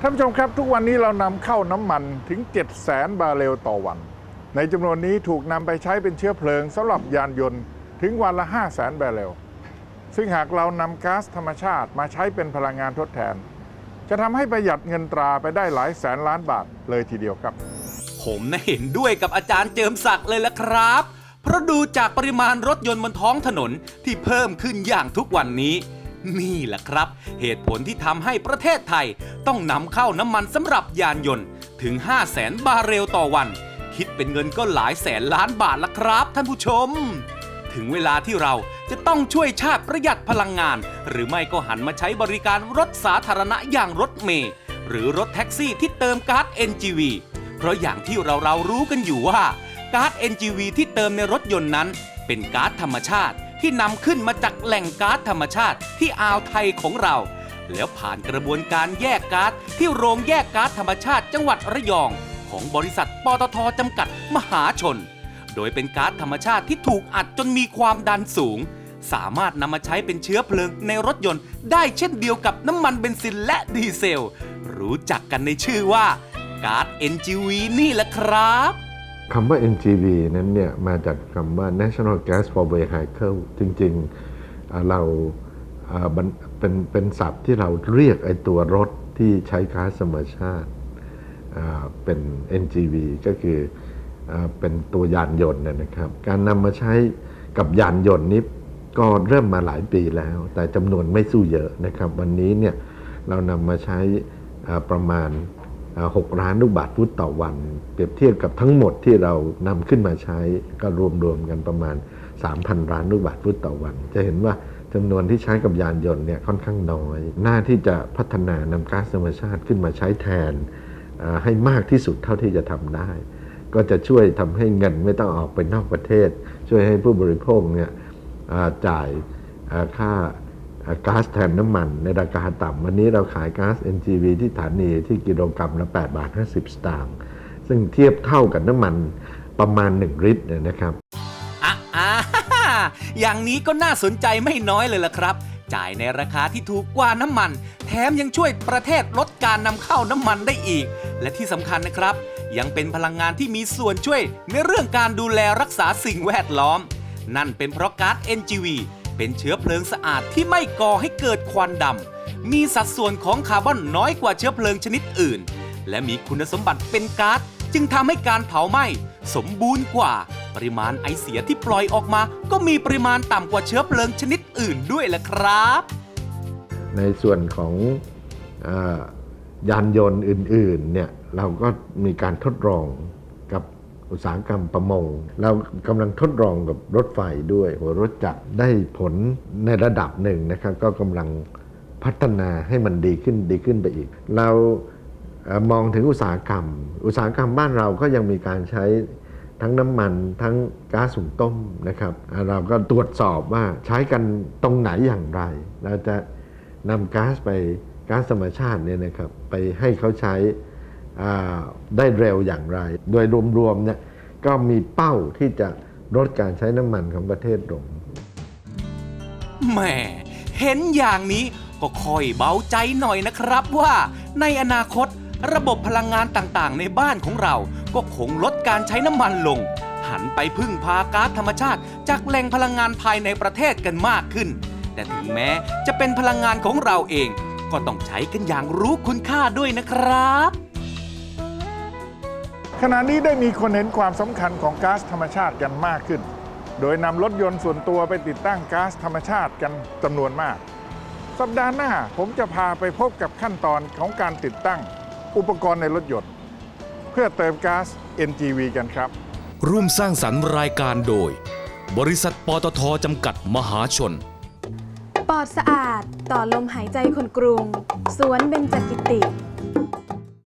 ท่านผู้ชมครับทุกวันนี้เรานำเข้าน้ำมันถึง 7 0 0แสนบาร์เรลต่อวัน ในจำนวนนี้ถูกนำไปใช้เป็นเชื้อเพลิงสำหรับยานยนต์ถึงวันละ 5 0 0แสนบาร์เรล ซึ่งหากเรานำก๊าซธรรมชาติมาใช้เป็นพลังงานทดแทน จะทำให้ประหยัดเงินตราไปได้หลายแสนล้านบาทเลยทีเดียวครับ ผมนะเห็นด้วยกับอาจารย์เจิมศักดิ์เลยละครับ เพราะดูจากปริมาณรถยนต์บนท้องถนนที่เพิ่มขึ้นอย่างทุกวันนี้ นี่แหละครับ เหตุผลที่ทำให้ประเทศไทย ต้องนำเข้าน้ำมันสำหรับยานยนต์ถึง 5 0 0แสนบาร์เรลต่อวัน คิดเป็นเงินก็หลายแสนล้านบาทละครับท่านผู้ชม ถึงเวลาที่เราจะต้องช่วยชาติประหยัดพลังงาน หรือไม่ก็หันมาใช้บริการรถสาธารณะอย่างรถเมล์หรือรถแท็กซี่ที่เติมก๊าซ NGV เพราะอย่างที่เราเรารู้กันอยู่ว่าก๊าซ NGV ที่เติมในรถยนต์นั้น เป็นก๊าซธรรมชาติ ที่นำขึ้นมาจากแหล่งก๊าซธรรมชาติที่อ่าวไทยของเรา แล้วผ่านกระบวนการแยกก๊าซที่โรงแยกก๊าซธรรมชาติจังหวัดระยอง ของบริษัทปตทจำกัดมหาชน โดยเป็นก๊าซธรรมชาติที่ถูกอัดจนมีความดันสูง สามารถนำมาใช้เป็นเชื้อเพลิงในรถยนต์ ได้เช่นเดียวกับน้ำมันเบนซินและดีเซล รู้จักกันในชื่อว่าก๊าซ NGV นี่แหละครับ คำว่า NGV นั้นเนี่ยมาจากคำว่า National Gas for Vehicle จริงๆเราเป็นเป็นศัพท์ที่เราเรียกไอ้ตัวรถที่ใช้ก๊าซธรรมชาติเป็น NGV ก็คืออเป็นตัวยานยนต์นะครับ การนำมาใช้กับยานยนต์นี้ก็เริ่มมาหลายปีแล้ว แต่จำนวนไม่สู้เยอะนะครับ วันนี้เนี่ยเรานำมาใช้ประมาณ 6 ล้านลูกบาทฟุตต่อวัน เปรียบเทียบกับทั้งหมดที่เรานำขึ้นมาใช้ก็รวมๆกันประมาณ 3,000 ล้านลูกบาทฟุตต่อวัน จะเห็นว่าจำนวนที่ใช้กับยานยนต์เนี่ยค่อนข้างน้อย หน้าที่จะพัฒนานำก๊าซธรรมชาติขึ้นมาใช้แทนให้มากที่สุดเท่าที่จะทำได้ ก็จะช่วยทำให้เงินไม่ต้องออกไปนอกประเทศ ช่วยให้ผู้บริโภคเนี่ยจ่ายค่า ก๊าซแทนน้ำมันในราคาต่ำวันนี้เราขายก๊าซ NGV ที่ฐานีที่กิโลกรัมละ8บาท50 สตางค์ซึ่งเทียบเท่ากับน้ำมันประมาณ 1 ลิตรนนะครับอะอ่าอย่างนี้ก็น่าสนใจไม่น้อยเลยล่ะครับ จ่ายในราคาที่ถูกกว่าน้ำมัน แถมยังช่วยประเทศลดการนำเข้าน้ำมันได้อีก และที่สำคัญนะครับ ยังเป็นพลังงานที่มีส่วนช่วยในเรื่องการดูแลรักษาสิ่งแวดล้อม นั่นเป็นเพราะก๊าซ NGV เป็นเชื้อเพลิงสะอาดที่ไม่ก่อให้เกิดควันดำ มีสัดส่วนของคาร์บอนน้อยกว่าเชื้อเพลิงชนิดอื่น และมีคุณสมบัติเป็นก๊าซจึงทำให้การเผาไหม้สมบูรณ์กว่า ปริมาณไอเสียที่ปล่อยออกมา ก็มีปริมาณต่ำกว่าเชื้อเพลิงชนิดอื่นด้วยแหละครับ ในส่วนของอยานยนต์อื่นๆเนี่ยเราก็มีการทดลอง อุตสาหกรรมประมง เรากำลังทดลองกับรถไฟด้วย หัวรถจักรได้ผลในระดับหนึ่งนะครับ ก็กำลังพัฒนาให้มันดีขึ้นดีขึ้นไปอีก เรามองถึงอุตสาหกรรม อุตสาหกรรมบ้านเราก็ยังมีการใช้ทั้งน้ำมันทั้งก๊าซหุงต้มนะครับ เราก็ตรวจสอบว่าใช้กันตรงไหนอย่างไร เราจะนำก๊าซไปก๊าซธรรมชาติเนี่ยนะครับ ไปให้เขาใช้ ได้เร็วอย่างไร โดยรวมๆเนี่ยก็มีเป้าที่จะลดการใช้น้ำมันของประเทศลงแหมเห็นอย่างนี้ก็ค่อยเบาใจหน่อยนะครับว่าในอนาคตระบบพลังงานต่างๆ ในบ้านของเราก็คงลดการใช้น้ำมันลง หันไปพึ่งพาก๊าซธรรมชาติ จากแหล่งพลังงานภายในประเทศกันมากขึ้น แต่ถึงแม้จะเป็นพลังงานของเราเอง ก็ต้องใช้กันอย่างรู้คุณค่าด้วยนะครับ ขณะนี้ได้มีคนเห็นความสำคัญของก๊าซธรรมชาติกันมากขึ้น โดยนำรถยนต์ส่วนตัวไปติดตั้งก๊าซธรรมชาติกันจำนวนมาก สัปดาห์หน้าผมจะพาไปพบกับขั้นตอนของการติดตั้ง อุปกรณ์ในรถยนต์ เพื่อเติมก๊าซ NGV กันครับ ร่วมสร้างสรรค์รายการโดย บริษัทปตทจำกัดมหาชน ปอดสะอาดต่อลมหายใจคนกรุง สวนเบญจกิติ